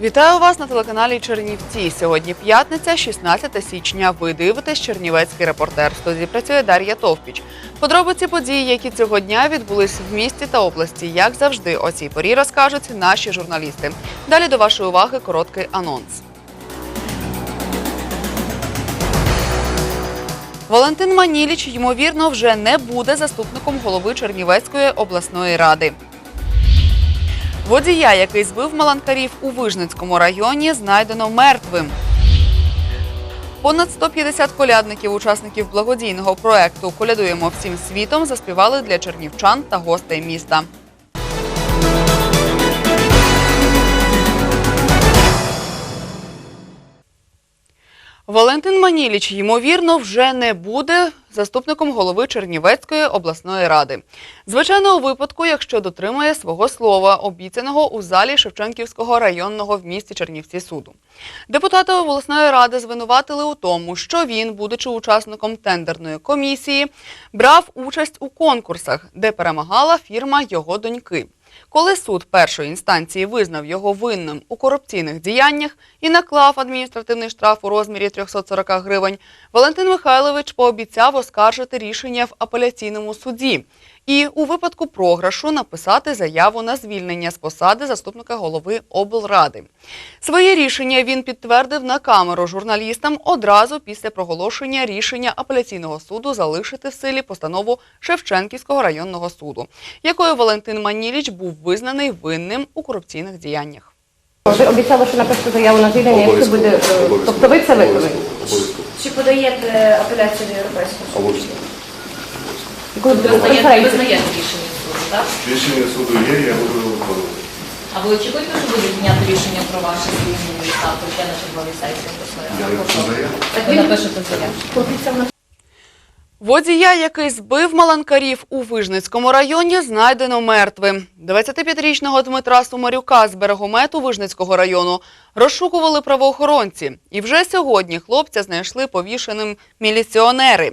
Вітаю вас на телеканалі Чернівці. Сьогодні п'ятниця, 16 січня. Ви дивитесь Чернівецький репортер. В студії працює Дар'я Товпіч. Подробиці подій, які цього дня відбулись в місті та області, як завжди, о цій порі розкажуть наші журналісти. Далі до вашої уваги короткий анонс. Валентин Маніліч, ймовірно, вже не буде заступником голови Чернівецької обласної ради. Водія, який збив маланкарів у Вижницькому районі, знайдено мертвим. Понад 150 колядників, учасників благодійного проекту Колядуємо всім світом заспівали для чернівчан та гостей міста. Валентин Маніліч, ймовірно, вже не буде заступником голови Чернівецької обласної ради. Звичайно, у випадку, якщо дотримає свого слова, обіцяного у залі Шевченківського районного в місті Чернівці суду. Депутати обласної ради звинуватили у тому, що він, будучи учасником тендерної комісії, брав участь у конкурсах, де перемагала фірма його доньки. Коли суд першої інстанції визнав його винним у корупційних діяннях і наклав адміністративний штраф у розмірі 340 гривень, Валентин Михайлович пообіцяв оскаржити рішення в апеляційному суді і у випадку програшу написати заяву на звільнення з посади заступника голови облради. Своє рішення він підтвердив на камеру журналістам одразу після проголошення рішення апеляційного суду залишити в силі постанову Шевченківського районного суду, якою Валентин Маніліч був визнаний винним у корупційних діяннях. Ви обіцяли, що напишете заяву на звільнення, якщо буде. е, Тобто ви це виконуєте? Чи подаєте апеляцію до європейського суду? Обов'язково. І коли буде Визнаєте, рішення суду, так? Рішення суду є, я буду його виконувати. А ви очікуєте, що буде прийняти рішення про ваше звільнення від статусу я на черговій сесії обласної Я напишу заяву. Так ви напишете заяву. Водія, який збив маланкарів у Вижницькому районі, знайдено мертвим. 25-річного Дмитра Сумарюка з берегомету Вижницького району розшукували правоохоронці. І вже сьогодні хлопця знайшли повішеним міліціонери.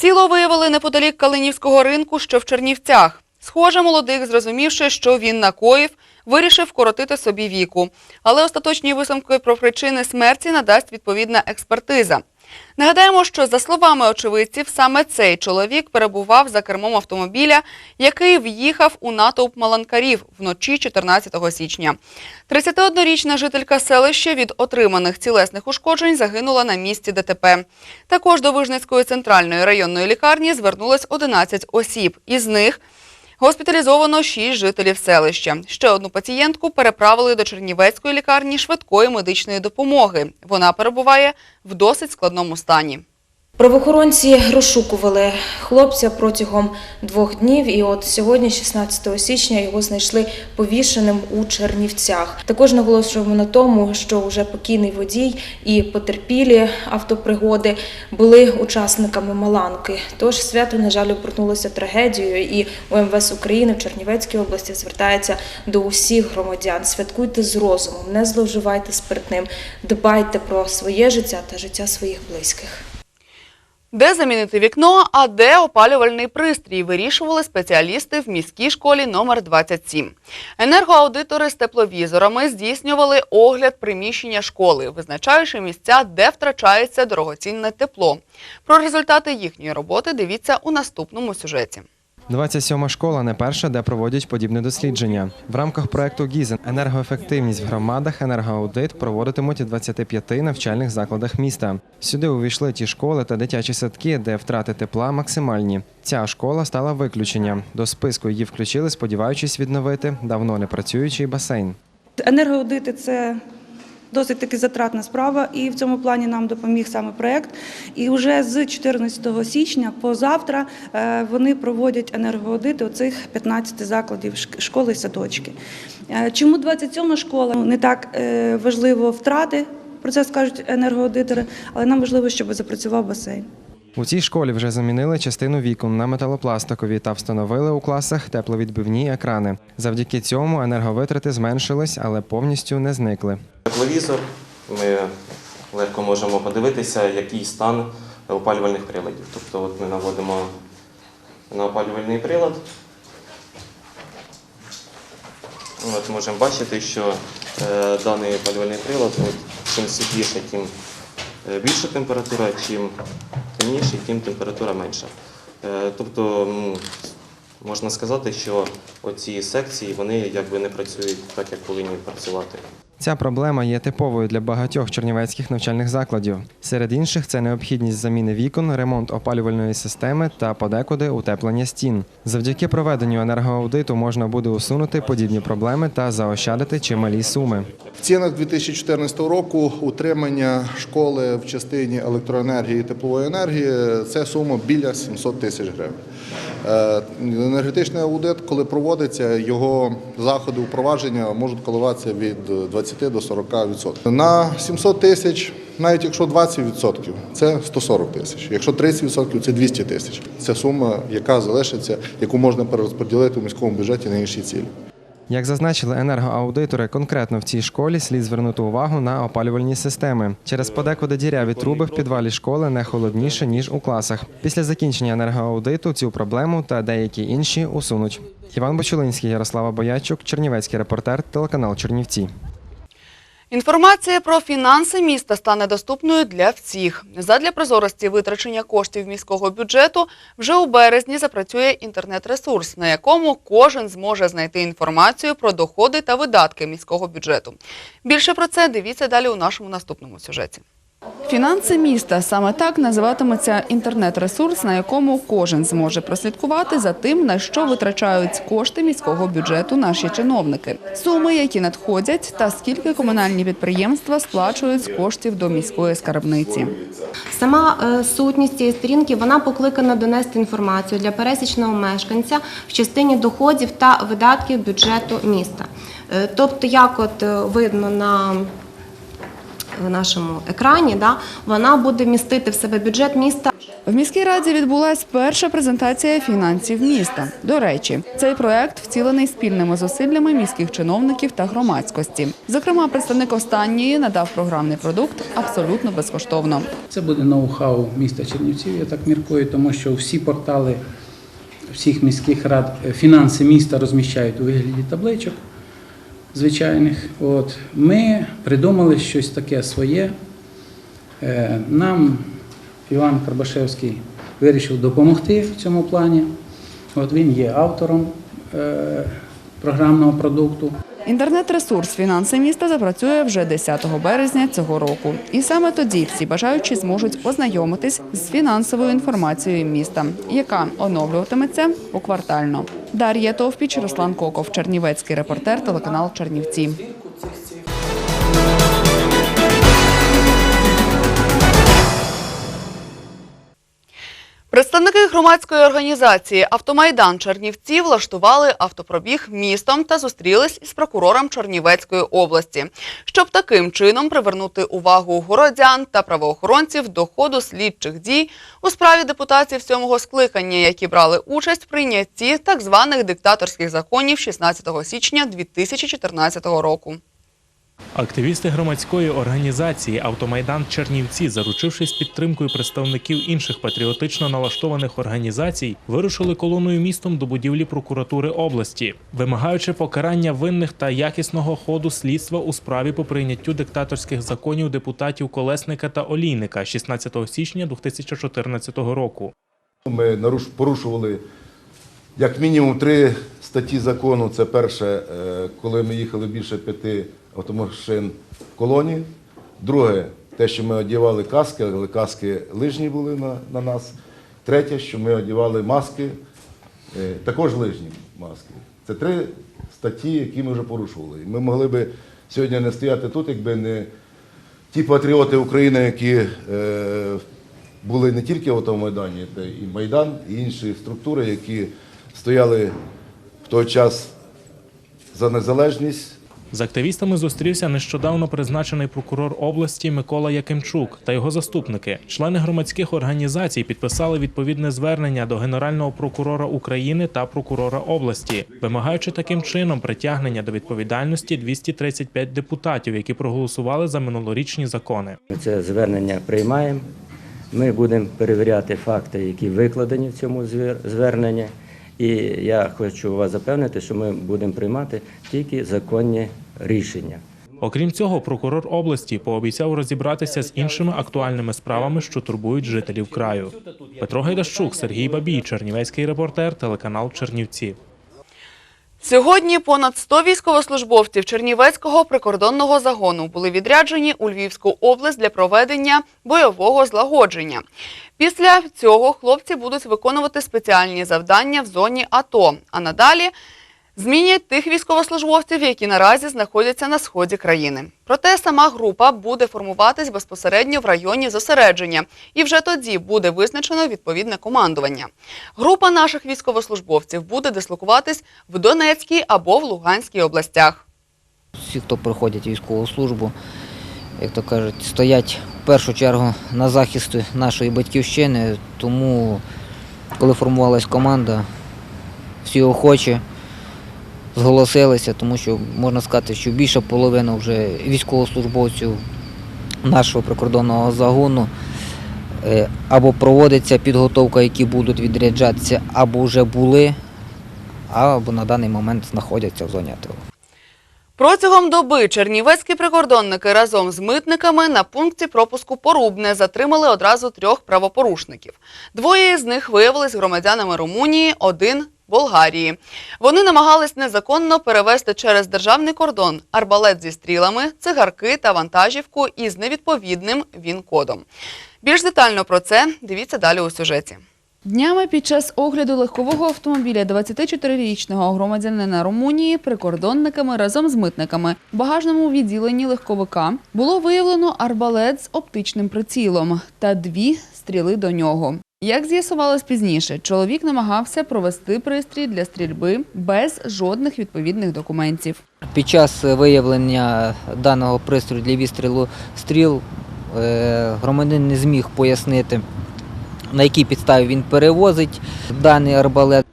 Тіло виявили неподалік Калинівського ринку, що в Чернівцях. Схоже, молодик, зрозумівши, що він накоїв, вирішив коротити собі віку. Але остаточні висновки про причини смерті надасть відповідна експертиза. Нагадаємо, що за словами очевидців, саме цей чоловік перебував за кермом автомобіля, який в'їхав у натовп маланкарів вночі 14 січня. 31-річна жителька селища від отриманих тілесних ушкоджень загинула на місці ДТП. Також до Вижницької центральної районної лікарні звернулось 11 осіб. Із них Госпіталізовано 6 жителів селища. Ще одну пацієнтку переправили до Чернівецької лікарні швидкої медичної допомоги. Вона перебуває в досить складному стані. Правоохоронці розшукували хлопця протягом двох днів, і от сьогодні, 16 січня, його знайшли повішеним у Чернівцях. Також наголошуємо на тому, що вже покійний водій і потерпілі автопригоди були учасниками Маланки. Тож свято, на жаль, обернулося трагедією, і УМВС України в Чернівецькій області звертається до усіх громадян. Святкуйте з розумом, не зловживайте спиртним, дбайте про своє життя та життя своїх близьких. Де замінити вікно, а де опалювальний пристрій, вирішували спеціалісти в міській школі номер 27. Енергоаудитори з тепловізорами здійснювали огляд приміщення школи, визначаючи місця, де втрачається дорогоцінне тепло. Про результати їхньої роботи дивіться у наступному сюжеті. 27 школа не перша, де проводять подібне дослідження. В рамках проекту ГІЗен енергоефективність в громадах енергоаудит проводитимуть у 25 навчальних закладах міста. Сюди увійшли ті школи та дитячі садки, де втрати тепла максимальні. Ця школа стала виключенням. До списку її включили, сподіваючись відновити давно не працюючий басейн. Енергоаудити це досить таки затратна справа, і в цьому плані нам допоміг саме проект. І вже з 14 січня позавтра е, вони проводять енергоаудити оцих 15 закладів школи і садочки. Е, Чому 27 школа? Не так е, важливо втрати. Про це скажуть енергоаудитори, але нам важливо, щоб запрацював басейн. У цій школі вже замінили частину вікон на металопластикові та встановили у класах тепловідбивні екрани. Завдяки цьому енерговитрати зменшились, але повністю не зникли. Тепловізор. Ми легко можемо подивитися, який стан опалювальних приладів. Тобто от ми наводимо на опалювальний прилад. От можемо бачити, що е, даний опалювальний прилад. От, чим світліше, тим е, більша температура, чим темніше, тим температура менша. Е, Тобто можна сказати, що оці секції вони якби не працюють так, як повинні працювати. Ця проблема є типовою для багатьох чернівецьких навчальних закладів. Серед інших це необхідність заміни вікон, ремонт опалювальної системи та подекуди утеплення стін. Завдяки проведенню енергоаудиту можна буде усунути подібні проблеми та заощадити чималі суми. В цінах 2014 року утримання школи в частині електроенергії і теплової енергії це сума біля 700 тисяч гривень. Е, Енергетичний аудит, коли проводиться, його заходи впровадження можуть коливатися від 20 до 40%. На 700 тисяч, навіть якщо 20%, це 140 тисяч. Якщо 30%, це 200 тисяч. Це сума, яка залишиться, яку можна перерозподілити у міському бюджеті на інші цілі. Як зазначили енергоаудитори, конкретно в цій школі слід звернути увагу на опалювальні системи. Через подекуди діряві труби в підвалі школи не холодніше ніж у класах. Після закінчення енергоаудиту цю проблему та деякі інші усунуть. Іван Бочулинський, Ярослава Боячук, Чернівецький репортер, телеканал Чернівці. Інформація про фінанси міста стане доступною для всіх. Задля прозорості витрачення коштів міського бюджету вже у березні запрацює інтернет-ресурс, на якому кожен зможе знайти інформацію про доходи та видатки міського бюджету. Більше про це дивіться далі у нашому наступному сюжеті. Фінанси міста саме так називатиметься інтернет-ресурс, на якому кожен зможе прослідкувати за тим, на що витрачають кошти міського бюджету наші чиновники, суми, які надходять, та скільки комунальні підприємства сплачують з коштів до міської скарбниці. Сама е, сутність цієї сторінки вона покликана донести інформацію для пересічного мешканця в частині доходів та видатків бюджету міста. Е, Тобто, як от е, видно на в нашому екрані, да, вона буде містити в себе бюджет міста В міській раді відбулась перша презентація фінансів міста. До речі, цей проект вцілений спільними зусиллями міських чиновників та громадськості. Зокрема, представник останньої надав програмний продукт абсолютно безкоштовно. Це буде ноу-хау міста Чернівців, я так міркую, тому що всі портали всіх міських рад е, фінанси міста розміщають у вигляді табличок звичайних. От. Ми придумали щось таке своє. Е, Нам Іван Карбашевський вирішив допомогти в цьому плані. От він є автором е, програмного продукту. Інтернет-ресурс фінанси міста запрацює вже 10 березня цього року. І саме тоді всі бажаючі зможуть ознайомитись з фінансовою інформацією міста, яка оновлюватиметься поквартально. Дар'я Товпіч, Руслан Коков, Чернівецький репортер, телеканал Чернівці. Представники громадської організації Автомайдан Чернівці влаштували автопробіг містом та зустрілись із прокурором Чернівецької області, щоб таким чином привернути увагу городян та правоохоронців до ходу слідчих дій у справі депутатів сьомого скликання, які брали участь в прийнятті так званих диктаторських законів 16 січня 2014 року. Активісти громадської організації Автомайдан Чернівці, заручившись підтримкою представників інших патріотично налаштованих організацій, вирушили колоною містом до будівлі прокуратури області, вимагаючи покарання винних та якісного ходу слідства у справі по прийняттю диктаторських законів депутатів Колесника та Олійника 16 січня 2014 року. Ми порушували як мінімум три статті закону. Це перше, е, коли ми їхали більше п'яти автомашин в колоні. Друге, те, що ми одягали каски, але каски лижні були на, на нас. Третє, що ми одягали маски, е, також лижні маски. Це три статті, які ми вже порушували. Ми могли би сьогодні не стояти тут, якби не ті патріоти України, які е, були не тільки в Автомайдані, та і Майдан, і інші структури, які стояли в той час за незалежність. З активістами зустрівся нещодавно призначений прокурор області Микола Якимчук та його заступники. Члени громадських організацій підписали відповідне звернення до Генерального прокурора України та прокурора області, вимагаючи таким чином притягнення до відповідальності 235 депутатів, які проголосували за минулорічні закони. Це звернення приймаємо. Ми будемо перевіряти факти, які викладені в цьому звер- зверненні. І я хочу вас запевнити, що ми будемо приймати тільки законні рішення. Окрім цього, прокурор області пообіцяв розібратися з іншими актуальними справами, що турбують жителів краю. Петро Гайдащук, Сергій Бабій, Чернівецький репортер, телеканал Чернівці. Сьогодні понад 100 військовослужбовців Чернівецького прикордонного загону були відряджені у Львівську область для проведення бойового злагодження. Після цього хлопці будуть виконувати спеціальні завдання в зоні АТО, а надалі змінять тих військовослужбовців, які наразі знаходяться на сході країни. Проте сама група буде формуватись безпосередньо в районі зосередження, і вже тоді буде визначено відповідне командування. Група наших військовослужбовців буде дислокуватись в Донецькій або в Луганській областях. всі, хто проходять військову службу, як то кажуть, стоять в першу чергу на захисті нашої батьківщини. Тому, коли формувалась команда, всі охочі зголосилися, тому що можна сказати, що більша половина вже військовослужбовців нашого прикордонного загону е, або проводиться підготовка, які будуть відряджатися, або вже були, або на даний момент знаходяться в зоні АТО. Протягом доби чернівецькі прикордонники разом з митниками на пункті пропуску Порубне затримали одразу трьох правопорушників. Двоє з них виявились громадянами Румунії, один Болгарії. Вони намагались незаконно перевезти через державний кордон арбалет зі стрілами, цигарки та вантажівку із невідповідним він-кодом. Більш детально про це дивіться далі у сюжеті. Днями під час огляду легкового автомобіля 24-річного громадянина Румунії прикордонниками разом з митниками в багажному відділенні легковика було виявлено арбалет з оптичним прицілом та дві стріли до нього. Як з'ясувалось пізніше, чоловік намагався провести пристрій для стрільби без жодних відповідних документів. Під час виявлення даного пристрою для відстрілу стріл е, громадянин не зміг пояснити, на якій підставі він перевозить даний арбалет.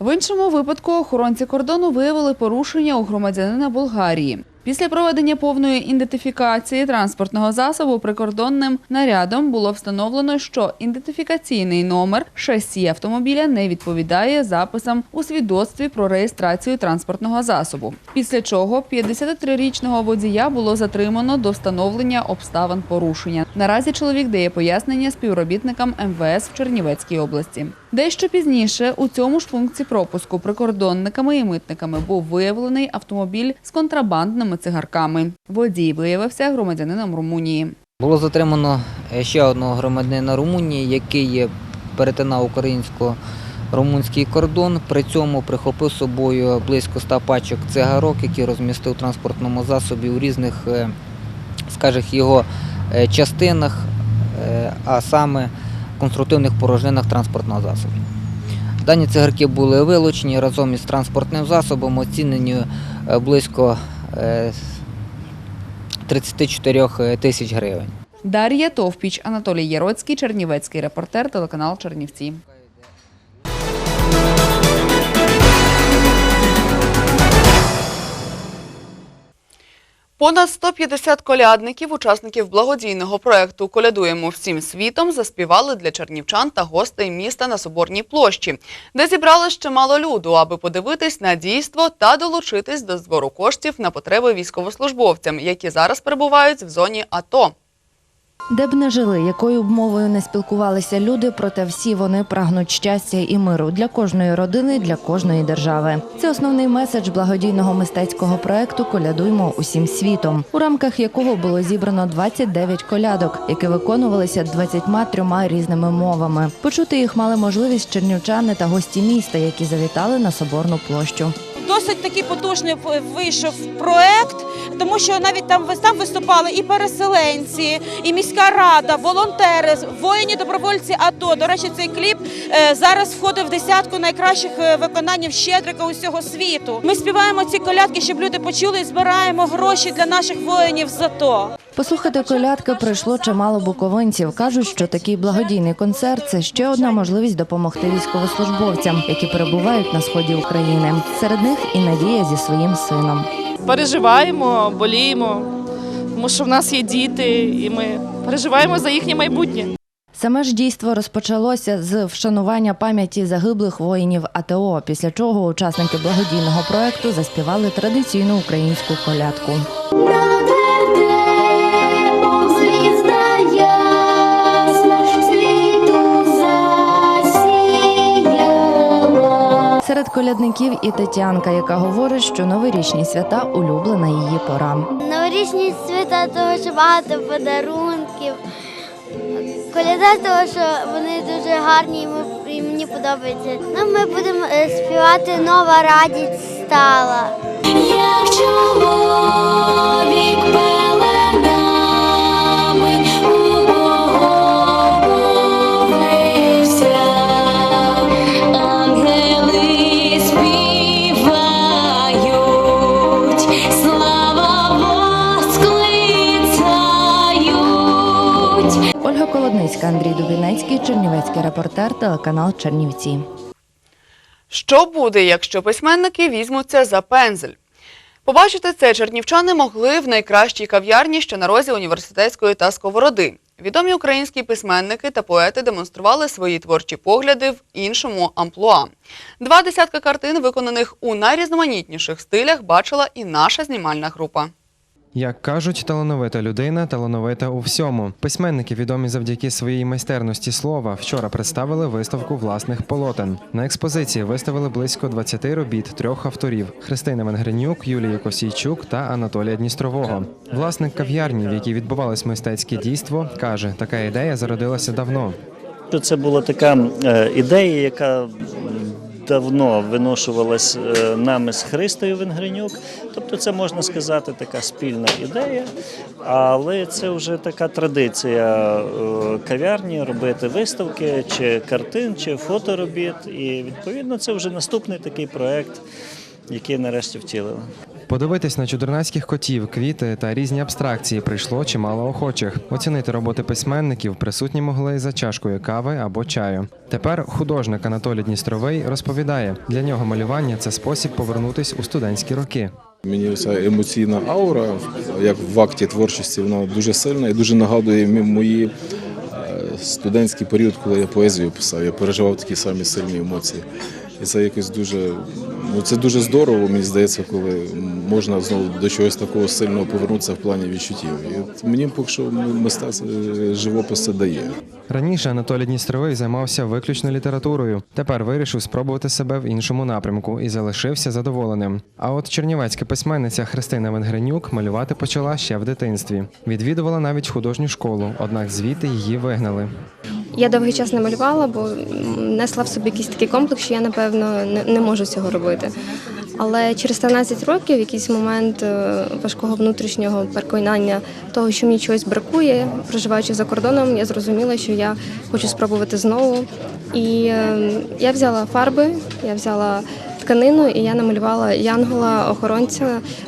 В іншому випадку охоронці кордону виявили порушення у громадянина Болгарії. Після проведення повної ідентифікації транспортного засобу прикордонним нарядом було встановлено, що ідентифікаційний номер шасі автомобіля не відповідає записам у свідоцтві про реєстрацію транспортного засобу. Після чого 53-річного водія було затримано до встановлення обставин порушення. Наразі чоловік дає пояснення співробітникам МВС в Чернівецькій області. Дещо пізніше у цьому ж пункті пропуску прикордонниками і митниками був виявлений автомобіль з контрабандними цигарками. Водій виявився громадянином Румунії. Було затримано е, ще одного громадянина Румунії, який е, перетинав українсько-румунський кордон. При цьому прихопив з собою близько 100 пачок цигарок, які розмістив у транспортному засобі у різних, е, скажімо, його частинах, а саме конструктивних порожнинах транспортного засобу. Дані цигарки були вилучені разом із транспортним засобом, оцінені е, близько е, 34 тисяч гривень. Дар'я Товпіч, Анатолій Яроцький, Чернівецький репортер, телеканал Чернівці. Понад 150 колядників, учасників благодійного проекту Колядуємо всім світом заспівали для чернівчан та гостей міста на Соборній площі, де зібрали ще мало люду, аби подивитись на дійство та долучитись до збору коштів на потреби військовослужбовцям, які зараз перебувають в зоні АТО. Де б не жили, якою б мовою не спілкувалися люди, проте всі вони прагнуть щастя і миру для кожної родини, для кожної держави. Це основний меседж благодійного мистецького проекту Колядуймо усім світом, у рамках якого було зібрано 29 колядок, які виконувалися 23 різними мовами. Почути їх мали можливість чернівчани та гості міста, які завітали на соборну площу. Досить такий потужний вийшов проект, тому що навіть там там виступали і переселенці, і міська рада, волонтери, воїні добровольці. АТО. до речі, цей кліп е, зараз входить в десятку найкращих е, виконаннів щедрика усього світу. Ми співаємо ці колядки, щоб люди почули і збираємо гроші для наших воїнів з АТО. Послухати колядки прийшло чимало буковинців. кажуть, що такий благодійний концерт це ще одна можливість допомогти військовослужбовцям, які перебувають на сході України. Серед них і Надія зі своїм сином. Переживаємо, боліємо, тому що в нас є діти, і ми переживаємо за їхнє майбутнє. Саме ж дійство розпочалося з вшанування пам'яті загиблих воїнів АТО, після чого учасники благодійного проекту заспівали традиційну українську колядку. Над колядників і Тетянка, яка говорить, що новорічні свята улюблена її пора. Новорічні свята, того, що багато подарунків. Коляда, того, що вони дуже гарні і, ми, і мені подобається. Ну, ми будемо е, співати нова радість стала. Як чоловік Колодницька, Андрій Дубінецький, Чернівецький репортер, телеканал Чернівці. Що буде, якщо письменники візьмуться за пензель? Побачити це чернівчани могли в найкращій кав'ярні, що на розі університетської та сковороди. Відомі українські письменники та поети демонстрували свої творчі погляди в іншому амплуа. Два десятка картин, виконаних у найрізноманітніших стилях, бачила і наша знімальна група. Як кажуть, талановита людина талановита у всьому. Письменники, відомі завдяки своїй майстерності слова, вчора представили виставку власних полотен. На експозиції виставили близько 20 робіт трьох авторів: Христини Венгренюк, Юлії Косійчук та Анатолія Дністрового. Власник кав'ярні, в якій відбувалось мистецьке дійство, каже, така ідея зародилася давно. Це була така е, ідея, яка давно виношувалась е, нами з Христою Венгренюк. Тобто, це можна сказати така спільна ідея, але це вже така традиція е, кав'ярні робити виставки чи картин, чи фоторобіт. І відповідно це вже наступний такий проект, який нарешті втілили. Подивитись на чудернацьких котів, квіти та різні абстракції прийшло чимало охочих. Оцінити роботи письменників присутні могли за чашкою кави або чаю. Тепер художник Анатолій Дністровий розповідає, для нього малювання це спосіб повернутись у студентські роки. Мені ця емоційна аура, як в акті творчості, вона дуже сильна і дуже нагадує мої е, студентський період, коли я поезію писав. Я переживав такі самі сильні емоції. І це якось дуже ну це дуже здорово, мені здається, коли можна знову до чогось такого сильного повернутися в плані відчуттів. І мені поки що мистецтво е, живопис це дає. Раніше Анатолій Дністровий займався виключно літературою. Тепер вирішив спробувати себе в іншому напрямку і залишився задоволеним. А от чернівецька письменниця Христина Венгренюк малювати почала ще в дитинстві. Відвідувала навіть художню школу, однак звідти її вигнали. Я довгий час не малювала, бо несла в собі якийсь такий комплекс, що я напевно не, не можу цього робити. Але через 13 років, якийсь момент е, важкого внутрішнього переконання того, що мені чогось бракує, проживаючи за кордоном, я зрозуміла, що я хочу спробувати знову. І е, я взяла фарби, я взяла тканину, і я намалювала янгола, охоронця,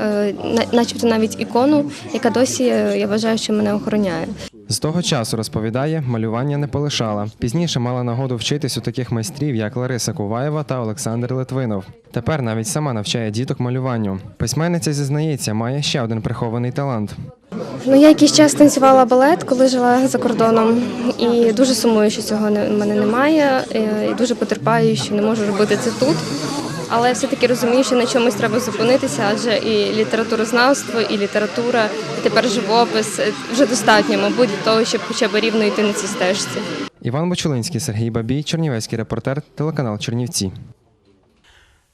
е, на- начебто навіть ікону, яка досі я вважаю, що мене охороняє. З того часу розповідає, малювання не полишала. Пізніше мала нагоду вчитись у таких майстрів, як Лариса Куваєва та Олександр Литвинов. Тепер навіть сама навчає діток малюванню. Письменниця зізнається, має ще один прихований талант. Ну, я якийсь час танцювала балет, коли жила за кордоном, і дуже сумую, що цього в мене немає. е, І дуже потерпаю, що не можу робити це тут. Але все-таки розумію, що на чомусь треба зупинитися, адже і літературознавство, і література, і тепер живопис е, вже достатньо, мабуть, для того, щоб хоча б рівно йти на цій стежці. Іван Бочулинський, Сергій Бабій, Чернівецький репортер, телеканал Чернівці.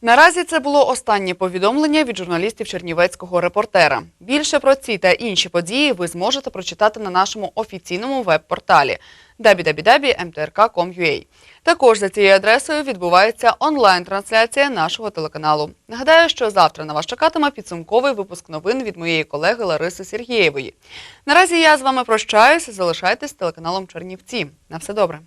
Наразі це було останнє повідомлення від журналістів Чернівецького репортера. Більше про ці та інші події ви зможете прочитати на нашому офіційному веб-порталі www.mtrk.com.ua. Також за цією адресою відбувається онлайн-трансляція нашого телеканалу. Нагадаю, що завтра на вас чекатиме підсумковий випуск новин від моєї колеги Лариси Сергієвої. Наразі я з вами прощаюся. Залишайтесь телеканалом Чернівці. На все добре.